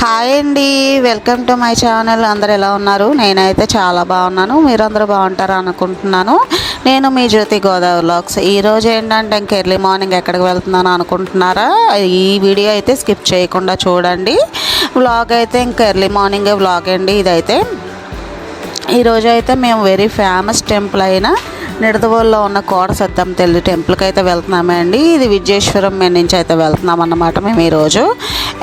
Hi అండి. Welcome to my channel. అందరు ఎలా ఉన్నారు? నేనైతే చాలా బాగున్నాను. మీరందరూ బాగుంటారు అనుకుంటున్నాను. నేను మీ జ్యోతి గోదావరి వ్లాగ్స్ ఈరోజు ఏంటంటే ఇంక ఎర్లీ మార్నింగ్ ఎక్కడికి వెళ్తున్నాను అనుకుంటున్నారా? ఈ వీడియో అయితే స్కిప్ చేయకుండా చూడండి. వ్లాగ్ అయితే ఇంక ఎర్లీ మార్నింగే వ్లాగ్ అండి ఇదైతే. ఈరోజు అయితే మేము వెరీ ఫేమస్ టెంపుల్ అయిన నిడదవోల్లో ఉన్న కోడ సత్యం తల్లి టెంపుల్కి అయితే వెళ్తున్నామండి ఇది విజయేశ్వరం నుంచి అయితే వెళ్తున్నాం అన్నమాట మేము ఈరోజు.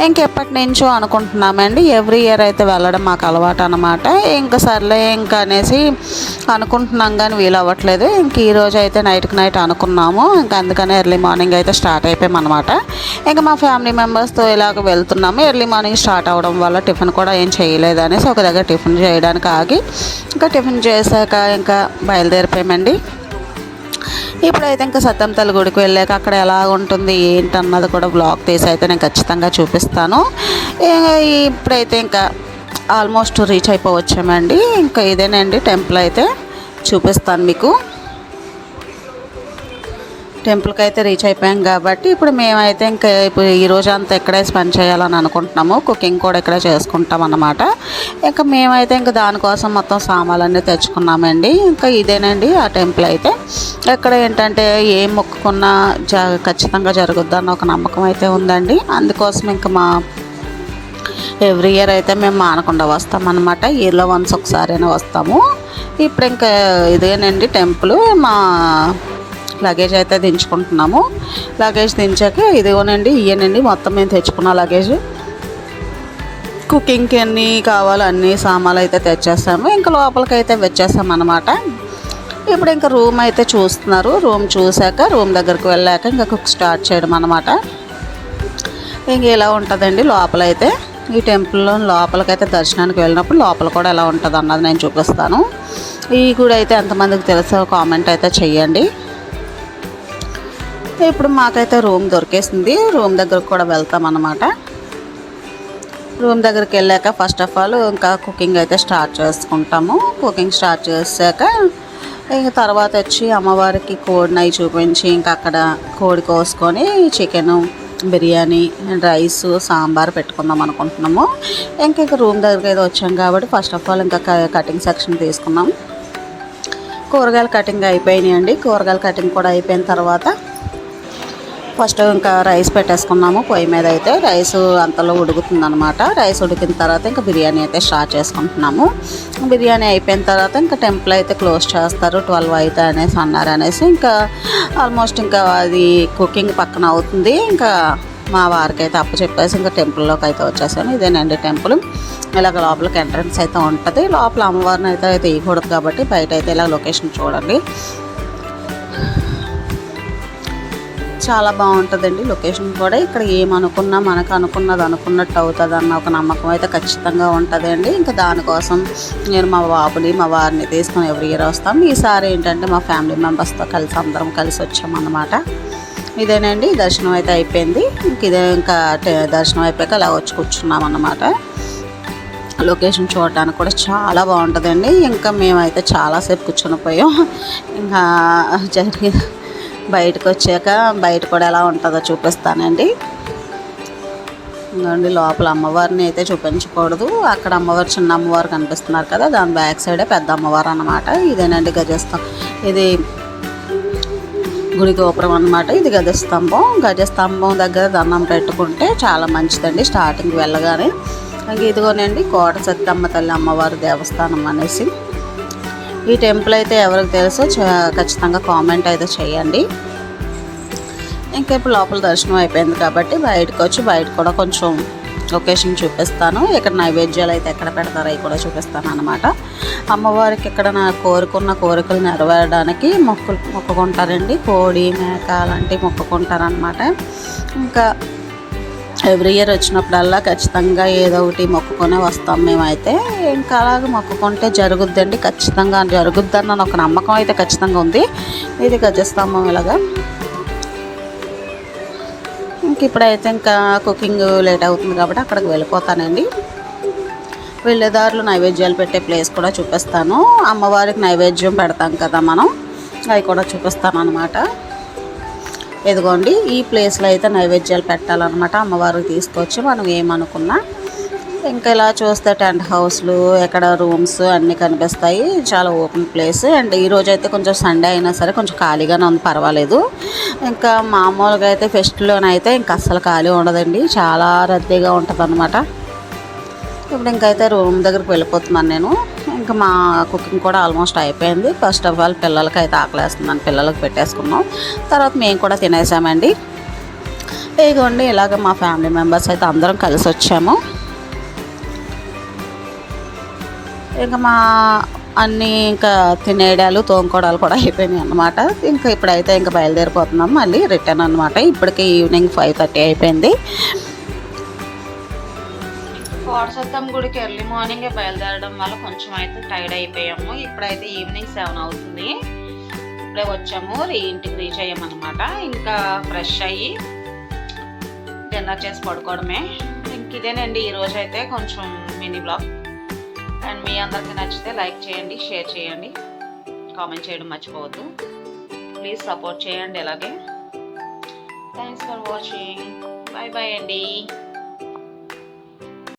ఇంకెప్పటి నుంచో అనుకుంటున్నామండి ఎవ్రీ ఇయర్ అయితే వెళ్ళడం మాకు అలవాటు అనమాట ఇంకా సర్లే ఇంకా అనేసి అనుకుంటున్నాం కానీ వీలు అవ్వట్లేదు. ఇంక ఈరోజు అయితే నైట్కి నైట్ అనుకున్నాము. ఇంకా అందుకనే ఎర్లీ మార్నింగ్ అయితే స్టార్ట్ అయిపోయాం అనమాట ఇంకా మా ఫ్యామిలీ మెంబర్స్తో ఇలాగ వెళ్తున్నాము. ఎర్లీ మార్నింగ్ స్టార్ట్ అవ్వడం వల్ల టిఫిన్ కూడా ఏం చేయలేదు అనేసి ఒక దగ్గర టిఫిన్ చేయడానికి ఆగి ఇంకా టిఫిన్ చేశాక ఇంకా బయలుదేరిపోయామండి. ఇప్పుడైతే ఇంకా సత్యంతల గుడికి వెళ్ళాక అక్కడ ఎలా ఉంటుంది ఏంటన్నది కూడా బ్లాగ్ తీసి అయితే నేను ఖచ్చితంగా చూపిస్తాను. ఇప్పుడైతే ఇంకా ఆల్మోస్ట్ రీచ్ అయిపోవచ్చామండి. ఇంకా ఇదేనండి టెంపుల్ అయితే చూపిస్తాను మీకు. టెంపుల్కి అయితే రీచ్ అయిపోయాం కాబట్టి ఇప్పుడు మేమైతే ఇంకా ఇప్పుడు ఈ రోజు అంతా ఇక్కడే స్పెండ్ చేయాలని అనుకుంటున్నాము. కుకింగ్ కూడా ఇక్కడే చేసుకుంటాం అన్నమాట. ఇంకా మేమైతే ఇంకా దానికోసం మొత్తం సామాన్లన్నీ తెచ్చుకున్నామండి. ఇంకా ఇదేనండి ఆ టెంపుల్ అయితే. ఇక్కడ ఏంటంటే ఏం మొక్కుకున్నా జ ఖచ్చితంగా జరుగుద్దని ఒక నమ్మకం అయితే ఉందండి. అందుకోసం ఇంకా మా ఎవ్రీ ఇయర్ అయితే మేము మానకుండా వస్తాం అనమాట ఇయర్లో వన్స్ ఒకసారైనా వస్తాము. ఇప్పుడు ఇంకా ఇదేనండి టెంపుల్. మా లగేజ్ అయితే దించుకుంటున్నాము. లగేజ్ దించాక ఇదిగోనండి ఇయ్యనండి మొత్తం మేము తెచ్చుకున్న లగేజ్ కుకింగ్కి ఎన్ని కావాలో అన్ని సామాన్లు అయితే తెచ్చేసాము ఇంకా లోపలికి అయితే వచ్చేసాం అనమాట ఇప్పుడు ఇంకా రూమ్ అయితే చూస్తున్నారు. రూమ్ చూశాక రూమ్ దగ్గరికి వెళ్ళాక ఇంకా కుక్ స్టార్ట్ చేయడం అనమాట ఇంక ఇలా ఉంటుందండి లోపల అయితే ఈ టెంపుల్లో లోపలికైతే దర్శనానికి వెళ్ళినప్పుడు లోపల కూడా ఎలా ఉంటుంది అన్నది నేను చూపిస్తాను. ఈ గుడి అయితే ఎంతమందికి తెలుసో కామెంట్ అయితే చేయండి ఇప్పుడు మాకైతే రూమ్ దొరికేసింది. రూమ్ దగ్గరకు కూడా వెళ్తాం అన్నమాట. రూమ్ దగ్గరికి వెళ్ళాక ఫస్ట్ ఆఫ్ ఆల్ ఇంకా కుకింగ్ అయితే స్టార్ట్ చేసుకుంటాము. కుకింగ్ స్టార్ట్ చేశాక ఇంక తర్వాత వచ్చి అమ్మవారికి కోడిని అవి చూపించి ఇంకా అక్కడ కోడి కోసుకొని చికెను బిర్యానీ రైస్ సాంబార్ పెట్టుకుందాం అనుకుంటున్నాము. ఇంక ఇంకా రూమ్ దగ్గరికి అయితే వచ్చాం కాబట్టి ఫస్ట్ ఆఫ్ ఆల్ ఇంకా కటింగ్ సెక్షన్ తీసుకున్నాం. కూరగాయల కటింగ్ అయిపోయినాయండి. కూరగాయల కటింగ్ కూడా అయిపోయిన తర్వాత ఫస్ట్ ఇంకా రైస్ పెట్టేసుకున్నాము. పొయ్యి మీద అయితే రైస్ అంతలో ఉడుకుతుందనమాట రైస్ ఉడికిన తర్వాత ఇంకా బిర్యానీ అయితే స్టార్ట్ చేసుకుంటున్నాము. బిర్యానీ అయిపోయిన తర్వాత ఇంకా టెంపుల్ అయితే క్లోజ్ చేస్తారు. ట్వెల్వ్ అయితే అనేసి అన్నారు అనేసి ఇంకా ఆల్మోస్ట్ ఇంకా అది కుకింగ్ పక్కన అవుతుంది. ఇంకా మా వారికి అయితే అప్పు చెప్పేసి ఇంకా టెంపుల్లోకి అయితే వచ్చేసాను ఇదేనండి టెంపుల్. ఇలాగ లోపలికి ఎంట్రన్స్ అయితే ఉంటుంది. లోపల అమ్మవారిని అయితే తీయకూడదు కాబట్టి బయట అయితే ఇలా లొకేషన్ చూడండి. చాలా బాగుంటుందండి లొకేషన్ కూడా. ఇక్కడ ఏమనుకున్నా మనకు అనుకున్నది అనుకున్నట్టు అవుతుంది అన్న ఒక నమ్మకం అయితే ఖచ్చితంగా ఉంటుందండి. ఇంకా దానికోసం నేను మా బాబుని మా వారిని తీసుకొని ఎవ్రీ ఇయర్ వస్తాం. ఈసారి ఏంటంటే మా ఫ్యామిలీ మెంబర్స్తో కలిసి అందరం కలిసి వచ్చామన్నమాట. ఇదేనండి దర్శనం అయితే అయిపోయింది. ఇంక ఇదే ఇంకా దర్శనం అయిపోయాక అలా వచ్చి కూర్చున్నాం అన్నమాట లొకేషన్ చూడడానికి కూడా చాలా బాగుంటుందండి. ఇంకా మేమైతే చాలాసేపు కూర్చొని పోయాం. ఇంకా జరిగి బయటకు వచ్చాక బయట కూడా ఎలా ఉంటుందో చూపిస్తానండి. ఇంకోండి లోపల అమ్మవారిని అయితే చూపించకూడదు. అక్కడ అమ్మవారు చిన్న అమ్మవారు కనిపిస్తున్నారు కదా దాని బ్యాక్ సైడే పెద్ద అమ్మవారు అనమాట ఇదేనండి గజస్తం ఇది గుడి గోపురం అన్నమాట. ఇది గజస్తంభం. గజస్తంభం దగ్గర దండం పెట్టుకుంటే చాలా మంచిదండి స్టార్టింగ్ వెళ్ళగానే. ఇంక ఇదిగోనండి కోట సత్తమ్మ తల్లి అమ్మవారి దేవస్థానం అనేసి. ఈ టెంపుల్ అయితే ఎవరికి తెలుసో ఖచ్చితంగా కామెంట్ అయితే చేయండి. ఇంకా ఇప్పుడు లోపల దర్శనం అయిపోయింది కాబట్టి బయటకు వచ్చి బయట కూడా కొంచెం లొకేషన్ చూపిస్తాను. ఇక్కడ నైవేద్యాలు అయితే ఎక్కడ పెడతారో అవి కూడా చూపిస్తాను అనమాట అమ్మవారికి ఇక్కడ నా కోరుకున్న కోరికలు నెరవేరడానికి మొక్కులు మొక్కుకుంటారండి. కోడి మేక అలాంటివి మొక్కుకుంటారనమాట ఇంకా ఎవ్రీ ఇయర్ వచ్చినప్పుడల్లా ఖచ్చితంగా ఏదో ఒకటి మొక్కుకొనే వస్తాం మేమైతే. ఇంకా అలాగే మొక్కుకుంటే జరుగుద్దండి. ఖచ్చితంగా జరుగుద్దని ఒక నమ్మకం అయితే ఖచ్చితంగా ఉంది. ఇది గజస్తంభం ఇలాగా. ఇంక ఇప్పుడైతే ఇంకా కుకింగ్ లేట్ అవుతుంది కాబట్టి అక్కడికి వెళ్ళిపోతానండి. వెళ్ళేదారులు నైవేద్యాలు పెట్టే ప్లేస్ కూడా చూపిస్తాను. అమ్మవారికి నైవేద్యం పెడతాం కదా మనం. అవి కూడా చూపిస్తాను అనమాట ఇదిగోండి ఈ ప్లేస్లో అయితే నైవేద్యాలు పెట్టాలన్నమాట అమ్మవారికి తీసుకొచ్చి మనం ఏమనుకున్నా. ఇంకా ఇలా చూస్తే టెంట్ హౌస్లు ఎక్కడ రూమ్స్ అన్నీ కనిపిస్తాయి. చాలా ఓపెన్ ప్లేస్. అండ్ ఈ రోజు అయితే కొంచెం సండే అయినా సరే కొంచెం ఖాళీగానే ఉంది పర్వాలేదు. ఇంకా మామూలుగా అయితే ఫెస్ట్లోనైతే ఇంకా అస్సలు ఖాళీ ఉండదండి. చాలా రద్దీగా ఉంటుంది అనమాట ఇప్పుడు ఇంకైతే రూమ్ దగ్గరికి వెళ్ళిపోతున్నాను నేను. ఇంకా మా కుకింగ్ కూడా ఆల్మోస్ట్ అయిపోయింది. ఫస్ట్ ఆఫ్ ఆల్ పిల్లలకి అయితే ఆకలేస్తుందని పిల్లలకు పెట్టేసుకున్నాం. తర్వాత మేము కూడా తినేసామండి. ఇదిగోండి ఇలాగ మా ఫ్యామిలీ మెంబర్స్ అయితే అందరం కలిసి వచ్చాము. ఇంకా మా అన్నీ ఇంకా తినేయడాలు తోముకోవడాలు కూడా అయిపోయినాయి అన్నమాట. ఇంకా ఇప్పుడైతే ఇంకా బయలుదేరిపోతున్నాం మళ్ళీ రిటర్న్ అనమాట ఇప్పటికి ఈవినింగ్ ఫైవ్ థర్టీ అయిపోయింది. కోటసత్తం గుడికి ఎర్లీ మార్నింగే బయలుదేరడం వల్ల కొంచెం అయితే టైర్డ్ అయిపోయాము. ఇప్పుడైతే ఈవినింగ్ సెవెన్ అవుతుంది. ఇప్పుడే వచ్చాము రీ ఇంటికి రీచ్ అయ్యామన్నమాట. ఇంకా ఫ్రెష్ అయ్యి డిన్నర్ చేసి పడుకోవడమే. ఇంక ఇదేనండి ఈరోజు అయితే కొంచెం మినీ బ్లాగ్ అండ్ మీ అందరికీ నచ్చితే లైక్ చేయండి షేర్ చేయండి. కామెంట్ చేయడం మర్చిపోవద్దు. ప్లీజ్ సపోర్ట్ చేయండి అలాగే. Thanks for watching bye bye అండి.